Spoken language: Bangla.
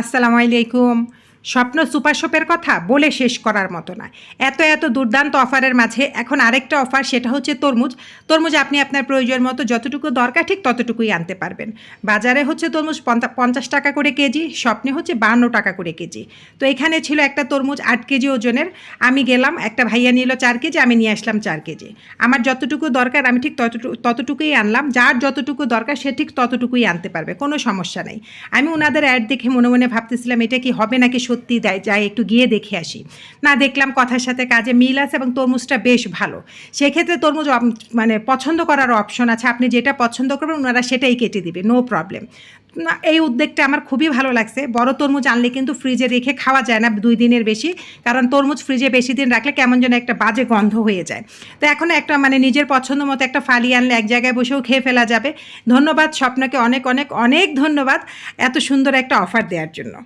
আসসালামু আলাইকুম। স্বপ্ন সুপার শপের কথা বলে শেষ করার মতো না এত এত দুর্দান্ত অফারের মাঝে এখন আরেকটা অফার, সেটা হচ্ছে তরমুজ। তরমুজ আপনি আপনার প্রয়োজন মতো যতটুকু দরকার ঠিক ততটুকুই আনতে পারবেন। বাজারে হচ্ছে তরমুজ পঞ্চা- পঞ্চাশ টাকা করে কেজি, স্বপ্নে হচ্ছে বান্ন টাকা করে কেজি। তো এখানে ছিল একটা তরমুজ আট কেজি ওজনের। আমি গেলাম, একটা ভাইয়া নিল চার কেজি, আমি নিয়ে আসলাম চার কেজি। আমার যতটুকু দরকার আমি ঠিক ততটুকু ততটুকুই আনলাম। যার যতটুকু দরকার সে ঠিক ততটুকুই আনতে পারবে, কোনো সমস্যা নেই। আমি ওনাদের অ্যাড দেখে মনে মনে ভাবতেছিলাম, এটা কি হবে নাকি সত্যি দেয় যাই, একটু গিয়ে দেখে আসি। না, দেখলাম কথার সাথে কাজে মিল আছে এবং তরমুজটা বেশ ভালো। সেক্ষেত্রে তরমুজ মানে পছন্দ করার অপশন আছে। আপনি যেটা পছন্দ করবেন, ওনারা সেটাই কেটে দিবে নো প্রবলেম এই উদ্যোগটা আমার খুবই ভালো লাগছে। বড় তরমুজ আনলে কিন্তু ফ্রিজে রেখে খাওয়া যায় না দুই দিনের বেশি, কারণ তরমুজ ফ্রিজে বেশি দিন রাখলে কেমন যেন একটা বাজে গন্ধ হয়ে যায়। তো এখন একটা মানে নিজের পছন্দ মতো একটা ফালি আনলে এক জায়গায় বসেও খেয়ে ফেলা যাবে। ধন্যবাদ, স্বপ্নকে অনেক অনেক অনেক ধন্যবাদ এত সুন্দর একটা অফার দেওয়ার জন্য।